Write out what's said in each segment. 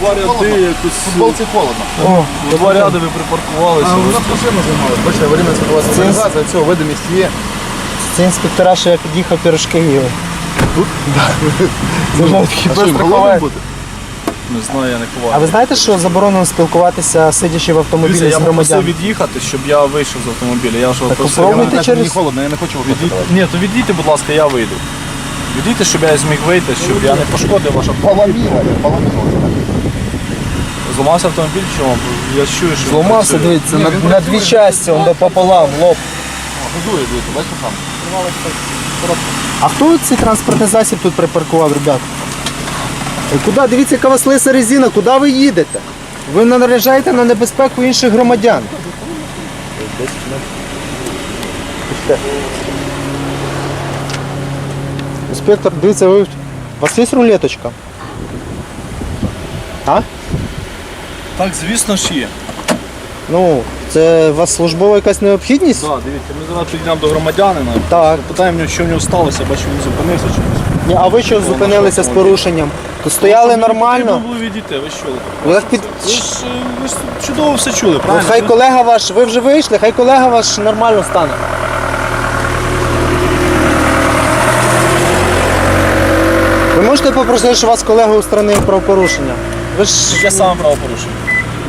два ряди якось. Футболці холодно. О, Два ряди ви припаркувалися. А у нас машина займалась. Бачите, аварійна ситуація. Це- Організація, все, видимість є. це інспектора, що я під'їхав пірожки їли. Тут? Дуже А такі що, їм бути? Не знаю, я не А ви знаєте, що заборонено спілкуватися, сидячи в автомобілі Дивіться, з я попросив громадянами? від'їхати, щоб я вийшов з автомобіля. Я вже Так просив. попробуйте Мені через- холодно, я не хочу Відійдіть. виходити. Ні, то відійте, будь ласка, я вийду. Відійте, щоб я зміг вийти, щоб я не пошкодив ваш автомобіль. Поламіла, поламіла. Зламався автомобіль вам? Я чую, що Зламався, працює. дивіться, на, на дві часті, он до пополам, лоб. Газує, дивіться, бачите там? А хто цей транспортний засіб тут припаркував, ребят? І Куди? Дивіться, яка у вас лиса резина, куди ви їдете? Ви наражаєте на небезпеку інших громадян. Інспектор, дивіться, ви... у вас є рулеточка? А? Так, звісно ж є. Ну, це у вас службова якась необхідність? Так, дивіться, ми зараз підійдемо до громадянина. Так. Питаємо, що в нього сталося, бачу, він зупинився чомусь. Ні, а ви що зупинилися з порушенням? То стояли Потрібно нормально? було відійти, ви що? Ви так під... Ви ж, ви ж чудово все чули, Ну, правильно? хай колега ваш, ви вже вийшли, хай колега ваш нормально стане. Ви можете попросити, щоб вас колега устранив правопорушення? Ви ж Яке саме правопорушення?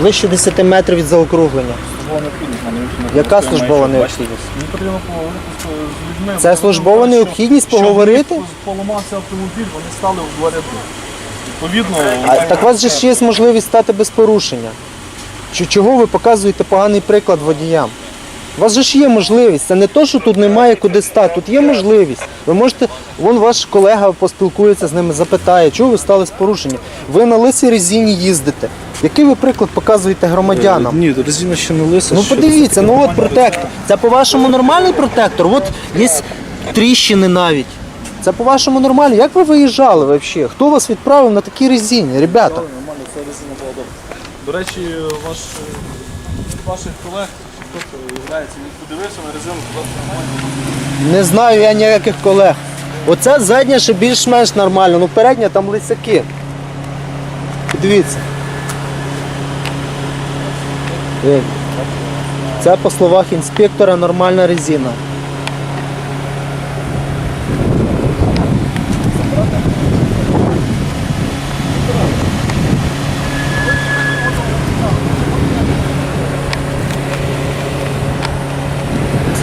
ближче 10 метрів від заокруглення. Службова необхідність, а не необхідність. Яка службова необхідність? Мені потрібно поговорити з з людьми. Це Вони службова що- необхідність що в них поговорити? Поламався автомобіль, вони стали в два ряди. Відповідно, А, так у вас же ж є можливість стати без порушення. Чи чого ви показуєте поганий приклад водіям? У вас же ж є можливість. Це не то, що тут немає куди стати. Тут є можливість. Ви можете, вон ваш колега поспілкується з ними, запитає, чого ви стали з порушенням. Ви на лисій резині їздите. Який ви приклад показуєте громадянам? Ні, резина ще не лиса. Ну подивіться, ну от протектор. Це по-вашому нормальний протектор? От є тріщини навіть. Це по-вашому нормально. Як ви виїжджали взагалі? Хто вас відправив на такі резині, ребята? Нормально, це резина була добра. До речі, ваш, е, ваших колег, це подивився на резину, що нормально. Не знаю я ніяких колег. Оце задня ще більш-менш нормально, ну передня там лисяки. Дивіться. Е, Це по словах інспектора нормальна резина.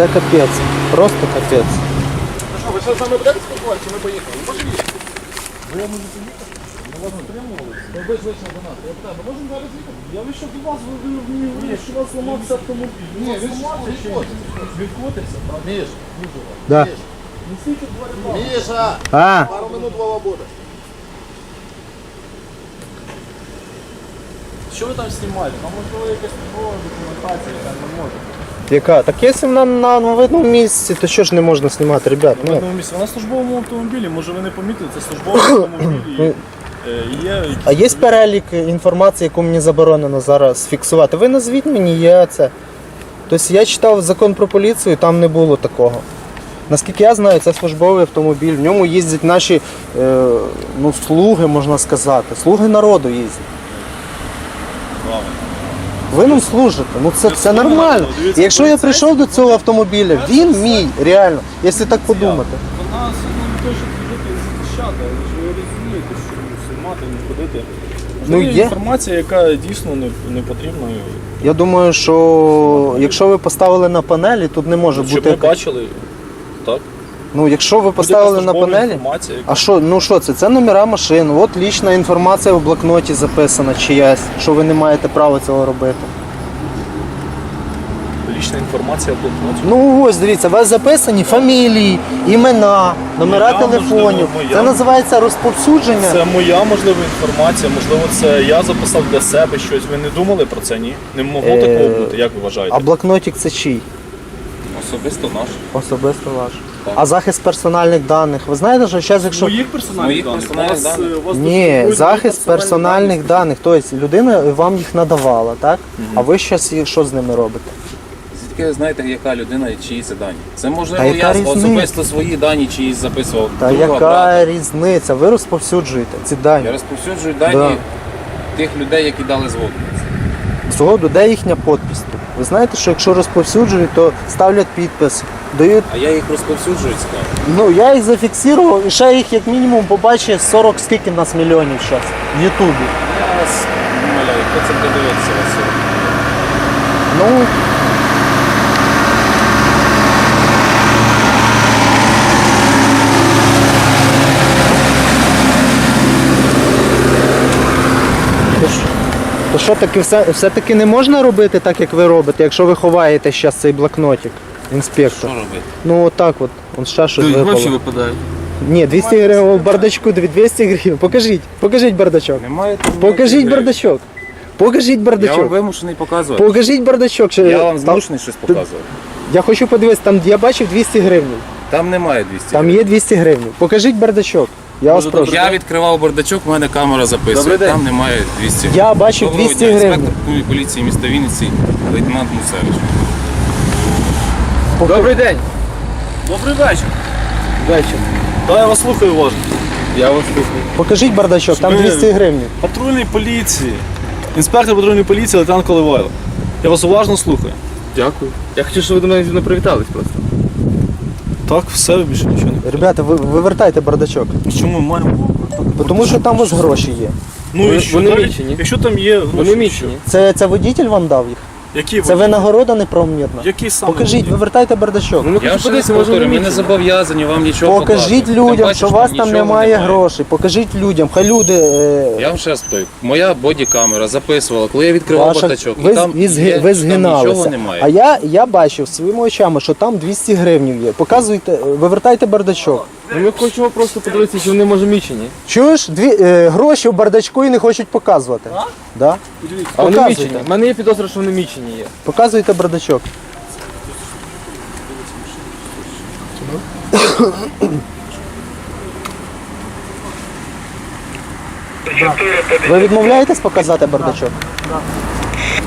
Це капець, просто капець. Що, ви що з нами будете спілкуватися, чи ми поїхали? Може їхати? Ви ж вийшли до нас. Я питаю, ми можемо зараз їхати? Я вийшов до вас, ви мені говорили, що у вас зламався автомобіль. Ні, він відкотиться. Відкотився, так? Міш, Да. Несіть два ряда. Міша, А, пару минут Вова буде. Що ви там знімаєте? Там можливо якась службова документація, яка не може. Яка? Так якщо на, на, на видному місці, то що ж не можна знімати, ребят? В Ну, одному місці. Вона в службовому автомобілі, може ви не помітили, це службовий автомобіль. і, е, Є, а є перелік інформації, яку мені заборонено зараз фіксувати? Ви назвіть мені, є це. Тобто я читав закон про поліцію, там не було такого. Наскільки я знаю, це службовий автомобіль. В ньому їздять наші е, ну, слуги, можна сказати. Слуги народу їздять. Ви нам служите, ну це, це нормально. І Якщо я прийшов до цього автомобіля, він мій, реально, якщо так подумати. Вона не те, щоб ходити і захищати, ви розумієте, що знімати, не ходити. Ну, є. інформація, яка дійсно не, не потрібна. Я думаю, що якщо ви поставили на панелі, тут не може Щоб бути. ми бачили, так? Ну, якщо ви поставили на панелі. А що, ну що це? Це номера машин. От лічна інформація в блокноті записана чиясь, що ви не маєте права цього робити. Лічна інформація в блокноті. Ну ось дивіться, у вас записані фамілії, імена, номера Моя, телефонів. можливо, моя. Це називається розповсюдження. Це моя можлива інформація, можливо, це я записав для себе щось. Ви не думали про це, ні? Не могло Е, такого бути, як ви вважаєте? А блокнотик це чий? Особисто наш. Особисто ваш. А захист персональних даних. Ви знаєте, що зараз, якщо. Моїх персональних Моїх даних? персональних Вас, даних? е, вас Ні, захист мої персональних даних. Тобто людина вам їх надавала, так? А ви зараз що з ними робите? Звідки ви знаєте, яка людина і чиї це дані? Це Та можливо яка я різниця? особисто свої дані чиїсь записував. Та друга, яка брата. різниця? Ви розповсюджуєте ці дані. Я розповсюджую дані Да. тих людей, які дали згоду. Згоду, де їхня підпис? Ви знаєте, що якщо розповсюджують, то ставлять підпис, дають. А я їх розповсюджую, сказав. Ну я їх зафіксував і ще їх як мінімум побачить 40 скільки в нас мільйонів зараз в Ютубі. Я вас умоляю, хто це буде дивитися сьогодні? Ну. То що- таки все, все-таки не можна робити так, як ви робите, якщо ви ховаєте зараз цей блокнотик, інспектор. Що робити? Ну отак от, он ще щось випало. випадають. Ні, 200 гривень в бардачку, 200 гривень. Покажіть, покажіть бардачок. Немає там Покажіть ніяких бардачок. Покажіть Я вам бардачок. вимушений показувати. Покажіть бардачок. що- Я вам там- змушений щось показувати. Я хочу подивитися, там я бачив 200 гривень. Там немає 200. Там є 200 гривень. Покажіть бардачок. Я вас прошу. Я відкривав бардачок, у мене камера записує. Добрий день. Там немає 200 Я бачив Доброго 200 дня, гривень. Інспектор поліції міста Вінниці, лейтенант Мусевич. Добрий день. Добрий вечір. Вечір. Да, я вас слухаю уважно. Я вас слухаю. Покажіть бардачок, там Ми- 200 гривень. Патрульної поліції. Інспектор патрульної поліції лейтенант Коливайло. Я вас уважно слухаю. Дякую. Я хочу, щоб ви до мене не привітались просто. Так, все, більше нічого не. Ребята, ви вивертайте бардачок. Чому ми маємо? Бо Тому що там у вас гроші є. Ну Вони- і що? вони Далі? мічені. Якщо там є гроші, Вони мічені. Це, це водитель вам дав їх? Які Це винагорода неправомірна? Які саме? Покажіть, вивертайте бардачок. Ну, ми Я ще раз ми не зобов'язані вам нічого Покажіть показувати. Тим людям, паче, що у вас там нічого немає грошей. Покажіть людям, хай люди. е, Я вам ще раз повторю, моя бодікамера записувала, коли я відкривав Ваша, бардачок. ви, і там, ви, зги- є, ви там згиналися. нічого немає. А я, я бачив своїми очами, що там 200 гривень є. Показуйте, вивертайте бардачок. Ну, Ми хочемо просто подивитися, чи вони може мічені. Чуєш, дві, е, гроші в бардачку і не хочуть показувати. Да? А вони Показуйте. мічені. У мене є підозра, що вони мічені є. Показуйте бардачок. Ви відмовляєтесь показати бардачок?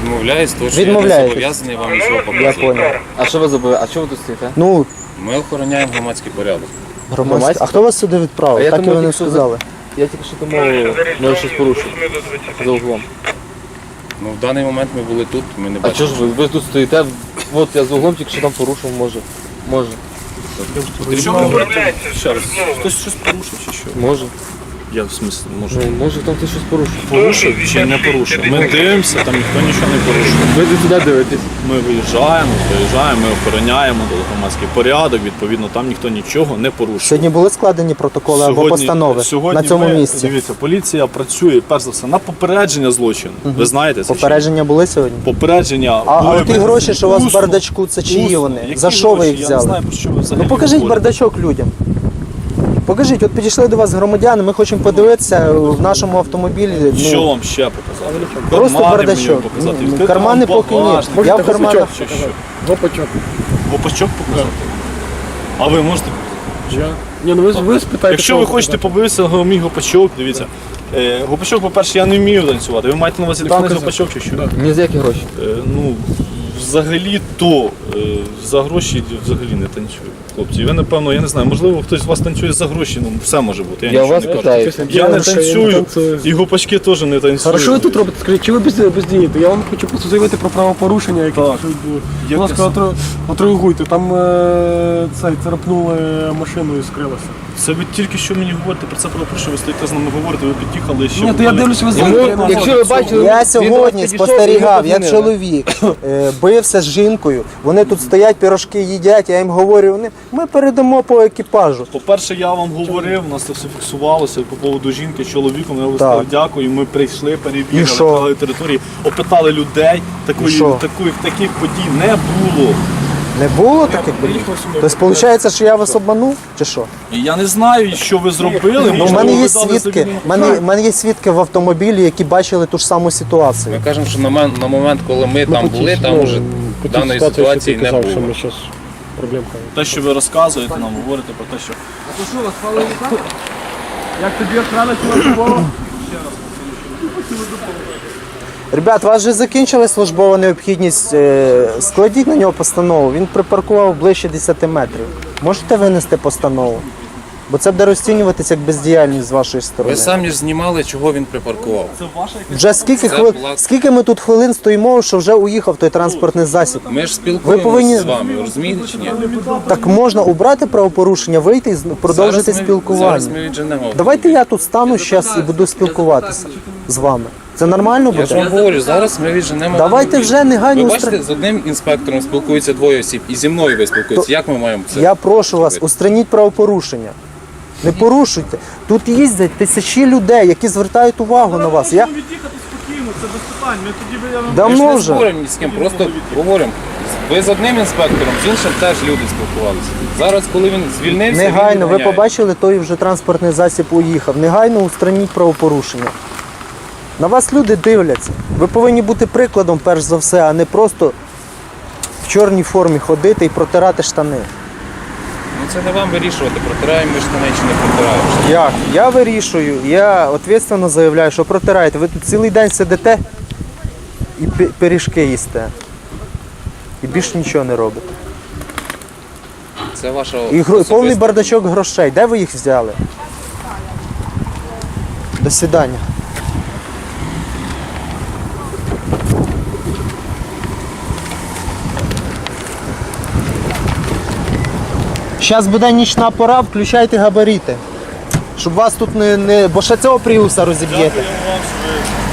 Відмовляюсь, тому що я не зобов'язаний вам нічого Я показувати. понял. А що ви забули? А що ви тут стоїте? Ну, Ми охороняємо громадський порядок. Громадське? А хто вас сюди відправив? А я так і думав, ви не тільки що сказали. Я тільки що думав, може щось порушив. За углом. Ну, в даний момент ми були тут, ми не А чого ж ви? Ви тут стоїте? От я за углом тільки що там порушив, може. Може. Що ви говорите? Ще раз. Хтось щось порушив чи що? Може. Я в смислі, може. Ну, може там хтось щось порушив. Порушив чи не порушив? Ми дивимося, там ніхто нічого не порушив. Ви до сюди дивитесь. Ми виїжджаємо, виїжджаємо, ми охороняємо громадський порядок, відповідно, там ніхто нічого не порушив. Сьогодні були складені протоколи або постанови сьогодні на цьому ми, місці. Дивіться, поліція працює перш за все на попередження злочину. Ви знаєте це? чи? Попередження були сьогодні? Попередження. А, а були ті гроші, що у вас в бардачку, це чиї вони? За що ви їх гроші? Я не взяли? знаю, про що ви взагалі Ну покажіть бардачок людям. Покажіть, от підійшли до вас громадяни, ми хочемо подивитися в нашому автомобілі. ну, Що вам ще показати? Просто Кармани бардачок. показати. Ну, Відкрити кармани вам поки ні. багажник. Я в карманах. Чи що? Гопачок. Гопачок показати? А ви можете? Ні, ну ви, ви спитаєте. Якщо ви хочете подивитися на мій гопачок, дивіться. Е, Гопачок, по-перше, я не вмію танцювати. Ви маєте на увазі даний Покажи. гопачок чи що? Ні за які гроші. Е, ну, взагалі то е, за гроші взагалі не танцюю. Хлопці, ви напевно, я не знаю, можливо, хтось з вас танцює за гроші, ну все може бути. Я, Я вас не кажу. питаю. Я не танцюю, і гопачки теж не танцюють. А що ви тут робите? Скажіть, чи ви без, бездієте? Я вам хочу просто заявити про правопорушення, яке Так. було. Будь ласка, отреагуйте. Там е, цей царапнули машину і скрилося. Це ви тільки що мені говорите про це про що ви стоїте з нами говорите, ви під'їхали ще. Ні, то я дивлюсь, ви знаєте. якщо ви бачили, Я сьогодні спостерігав, як чоловік е, бився з жінкою. Вони тут стоять, пірожки їдять. Я їм говорю, вони ми передамо по екіпажу. По-перше, я вам говорив, у нас це все фіксувалося по поводу жінки з чоловіком. Я висловив Так. дякую. Ми прийшли, перевірили території, опитали людей. Такої, що? таких, подій не було. Не було таких подій? Тобто, виходить, що я вас обманув, чи що? Я не знаю, що ви зробили. Ну, у мене є свідки. У мене, в мене є свідки в автомобілі, які бачили ту ж саму ситуацію. Ми кажемо, що на, мен- на момент, коли ми там були, там вже даної ситуації не було. Проблемка. Те, що ви розказуєте нам, говорите про те, що А то що, вас пали літак? Як тобі охрана чого? Ребят, у вас вже закінчилась службова необхідність. е, Складіть на нього постанову. Він припаркував ближче 10 метрів. Можете винести постанову? Бо це буде розцінюватися як бездіяльність з вашої сторони. Ви самі ж знімали, чого він припаркував. Це ваша Вже скільки хвилин, була- скільки ми тут хвилин стоїмо, що вже уїхав той транспортний засіб. Ми ж спілкуємося повинні- з вами, розумієте чи ні? Так можна убрати правопорушення, вийти і з- продовжити Зараз ми- спілкування. Зараз ми відженемо. Давайте я тут стану зараз і буду спілкуватися з вами. Це нормально Я ж вам буде? говорю, зараз ми відженемо. Давайте вже негайно Ви устра- бачите, з одним інспектором спілкуються двоє осіб, і зі мною ви спілкуєтеся. Як ми маємо це? Я прошу вас, устраніть правопорушення. Не порушуйте. Тут їздять тисячі людей, які звертають увагу на вас. Я від'їхати спокійно, це без питань. Ми тоді я вам Ми ж не вже. споримо ні з ким, просто говоримо. Ви з одним інспектором, з іншим теж люди спілкувалися. Зараз, коли він звільнився, він Негайно, ви відганяє. побачили, той вже транспортний засіб уїхав. Негайно устраніть правопорушення. На вас люди дивляться. Ви повинні бути прикладом, перш за все, а не просто в чорній формі ходити і протирати штани. Ну це не вам вирішувати, протираємо ми штани чи не протираємо. Як? Я вирішую, я відповідально заявляю, що протираєте. Ви тут цілий день сидите і пі- пиріжки їсте. І більше нічого не робите. Це ваша І гро... особиста- повний бардачок грошей. Де ви їх взяли? До свидання. Зараз буде нічна пора, включайте габаріти. Щоб вас тут не. не... Бо ще цього пріуса розіб'єте. Дякуємо вам, що ви